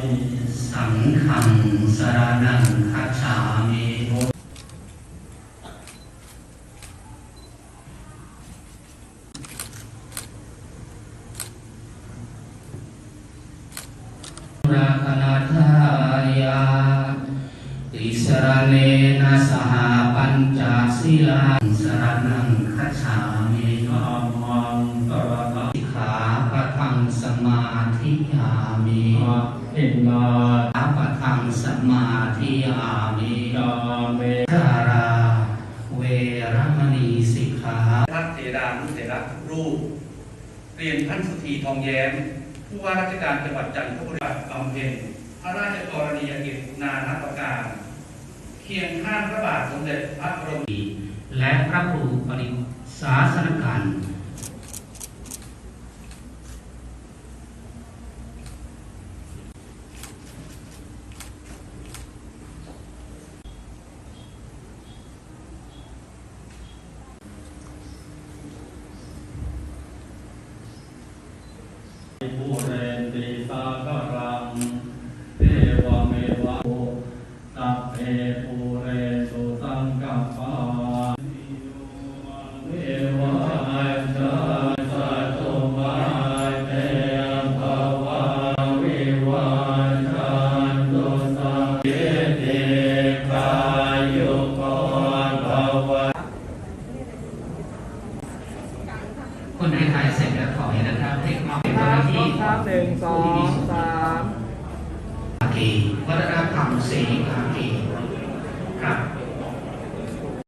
มิสังฆังสรณังคัจฉามิราคณาทายาติสรเนนะสหปัญจศีลาสรณังคัจฉามิอา มาธิยามิอะอินาอาปะทังสมาธิยามิจาเมคารา เวรมณีสิกขาพระเถรานุเถระทุกรูป เรียนท่านสุธีทองแย้ม ผู้ว่าราชการจังหวัดจันทบุรีบำเพ็ญพระราชกรณียกิจนานาประการ เคียงข้างพระบาทสมเด็จพระบรมและพระครูปริศาสนการ ภูเรนติสาคารังเทวเมวะตัพเพภูเรนตุสังกัปปาเมวะอัจจาสัตตุมาเตภวะวิวัชชันตุสัพเพเตกายุโกภวะคนไทยถ่ายเสร็จแล้วขอ ห้เจ้าหน้าที่ครับหนึ่งสองสาม